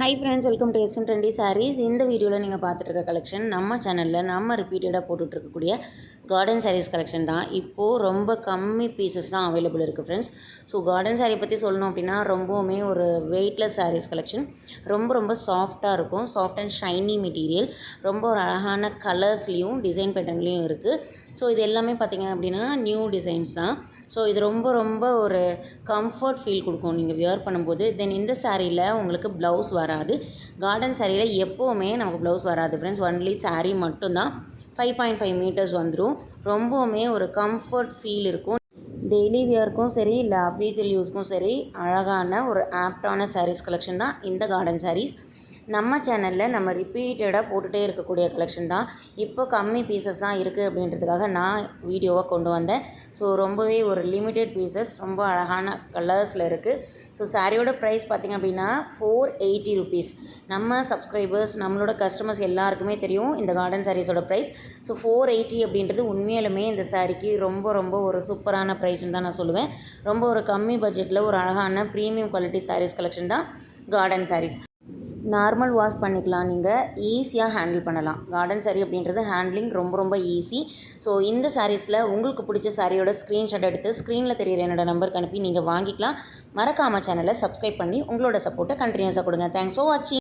Hi friends welcome to SM trendy sarees இந்த வீடியோவில் நீங்கள் பார்த்துட்டு கலெக்ஷன் நம்ம சேனலில் நம்ம ரிப்பீட்டடாக போட்டுட்ருக்கக்கூடிய கார்டன் சாரீஸ் கலெக்ஷன் தான். இப்போது ரொம்ப கம்மி பீசஸ் தான் அவைலபிள் இருக்குது ஃப்ரெண்ட்ஸ் ஸோ கார்டன் சாரீ பற்றி சொல்லணும் அப்படின்னா ரொம்பவுமே ஒரு வெயிட்லெஸ் சாரீஸ் கலெக்ஷன் ரொம்ப ரொம்ப சாஃப்டாக இருக்கும். சாஃப்ட் அண்ட் ஷைனி மெட்டீரியல் ரொம்ப ஒரு அழகான கலர்ஸ்லேயும் டிசைன் பேட்டர்ன்லேயும் இருக்குது ஸோ இது எல்லாமே பார்த்திங்க அப்படின்னா நியூ டிசைன்ஸ் தான். ஸோ இது ரொம்ப ரொம்ப ஒரு கம்ஃபர்ட் ஃபீல் கொடுக்கும். நீங்கள் வியர் பண்ணும்போது. தென் இந்த சாரியில் உங்களுக்கு ப்ளவுஸ் வராது. கார்டன் சாரியில் எப்போவுமே நமக்கு ப்ளவுஸ் வராது ஃப்ரெண்ட்ஸ் ஒன்லி saree மட்டும்தான். ஃபைவ் பாயிண்ட் ஃபைவ் மீட்டர்ஸ் வந்துடும் ரொம்பவுமே ஒரு கம்ஃபர்ட் ஃபீல் இருக்கும். டெய்லி வியர்க்கும் சரி இல்லை அஃபீஷியல் யூஸ்க்கும் சரி அழகான ஒரு ஆப்டான சாரீஸ் கலெக்ஷன் தான் இந்த கார்டன் சாரீஸ் நம்ம சேனலில் நம்ம ரிப்பீட்டடாக போட்டுகிட்டே இருக்கக்கூடிய கலெக்ஷன் தான். இப்போ கம்மி பீசஸ் தான் இருக்குது அப்படின்றதுக்காக நான் வீடியோவாக கொண்டு வந்தேன். ஸோ ரொம்பவே ஒரு லிமிட்டெட் பீசஸ் ரொம்ப அழகான கலர்ஸில் இருக்குது ஸோ சாரியோட ப்ரைஸ் பார்த்திங்க அப்படின்னா ஃபோர் எயிட்டி ருபீஸ் நம்ம சப்ஸ்கிரைபர்ஸ் நம்மளோட கஸ்டமர்ஸ் எல்லாருக்குமே தெரியும் இந்த கார்டன் சாரீஸோட ப்ரைஸ் ஸோ ஃபோர் எயிட்டி அப்படின்றது உண்மையிலுமே இந்த சாரீக்கு ரொம்ப ரொம்ப ஒரு சூப்பரான ப்ரைஸ்ன்னு தான் நான் சொல்லுவேன். ரொம்ப ஒரு கம்மி பட்ஜெட்டில் ஒரு அழகான ப்ரீமியம் குவாலிட்டி சாரீஸ் கலெக்ஷன் தான் கார்டன் சாரீஸ் நார்மல் வாஷ் பண்ணிக்கலாம் நீங்கள் ஈஸியாக ஹேண்டில் பண்ணலாம். கார்டன் சாரீ அப்படின்றது ஹேண்ட்லிங் ரொம்ப ரொம்ப ஈஸி. ஸோ இந்த சாரீஸில் உங்களுக்கு பிடிச்ச சாரியோட ஸ்க்ரீன்ஷாட் எடுத்து ஸ்க்ரீனில் தெரியிற என்னோட நம்பருக்கு அனுப்பி நீங்கள் வாங்கிக்கலாம். மறக்காமல் சேனலை சப்ஸ்கிரைப் பண்ணி உங்களோட சப்போர்ட்டை கண்டினியூஸாக கொடுங்க. தேங்க்ஸ் ஃபார் வாட்சிங்